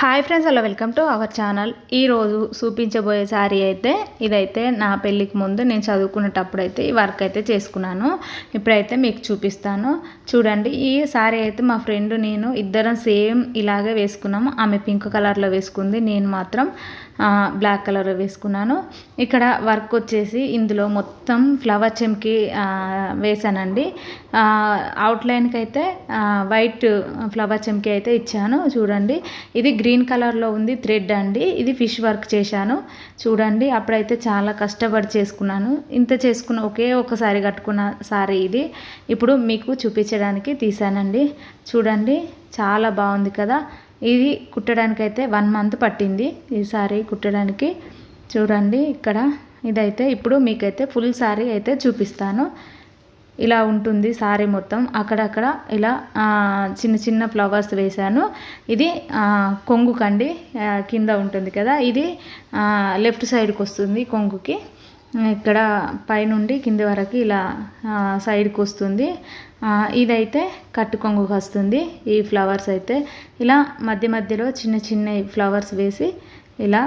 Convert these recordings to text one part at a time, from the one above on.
Hi friends hello welcome to our channel. ఈరోజు చూపించబోయే శారీ అయితే ఇదైతే నా పెళ్ళికి ముందు నేను చదువుకునేటప్పుడు అయితే ఈ వర్క్ అయితే చేసుకున్నాను. ఇప్పుడైతే మీకు చూపిస్తాను. చూడండి ఈ శారీ అయితే మా ఫ్రెండ్ నేను ఇద్దరం సేమ్ ఇలాగే వేసుకున్నాము. ఆమె పింక్ కలర్లో వేసుకుంది నేను మాత్రం బ్లాక్ కలర్ వేసుకున్నాను. ఇక్కడ వర్క్ వచ్చేసి ఇందులో మొత్తం ఫ్లవర్ చెమ్కి వేసానండి అవుట్లైన్కి అయితే వైట్ ఫ్లవర్ చెమ్కి అయితే ఇచ్చాను. చూడండి ఇది గ్రీన్ గ్రీన్ కలర్లో ఉంది థ్రెడ్ అండి. ఇది ఫిష్ వర్క్ చేశాను. చూడండి అప్పుడైతే చాలా కష్టపడి చేసుకున్నాను. ఇంత చేసుకున్న ఒకే ఒకసారి కట్టుకున్న సారీ ఇది. ఇప్పుడు మీకు చూపించడానికి తీసానండి చూడండి చాలా బాగుంది కదా. ఇది కుట్టడానికి అయితే వన్ మంత్ పట్టింది ఈ సారీ కుట్టడానికి. చూడండి ఇక్కడ ఇదైతే ఇప్పుడు మీకైతే ఫుల్ సారీ అయితే చూపిస్తాను. ఇలా ఉంటుంది సారీ మొత్తం. అక్కడక్కడ ఇలా చిన్న చిన్న ఫ్లవర్స్ వేశాను. ఇది కొంగు కండి కింద ఉంటుంది కదా ఇది లెఫ్ట్ సైడ్కి వస్తుంది కొంగుకి. ఇక్కడ పైనుండి కింది వరకు ఇలా సైడ్కి వస్తుంది. ఇదైతే కట్టు కొంగుకి వస్తుంది ఈ ఫ్లవర్స్ అయితే. ఇలా మధ్య మధ్యలో చిన్న చిన్న ఫ్లవర్స్ వేసి ఇలా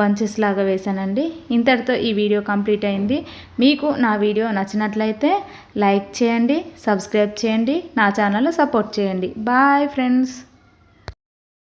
బంచెస్ లాగా వేసానండి ఇంతటితో ఈ వీడియో కంప్లీట్ అయింది. మీకు నా వీడియో నచ్చినట్లయితే లైక్ చేయండి సబ్స్క్రైబ్ చేయండి నా ఛానల్ సపోర్ట్ చేయండి. Bye friends.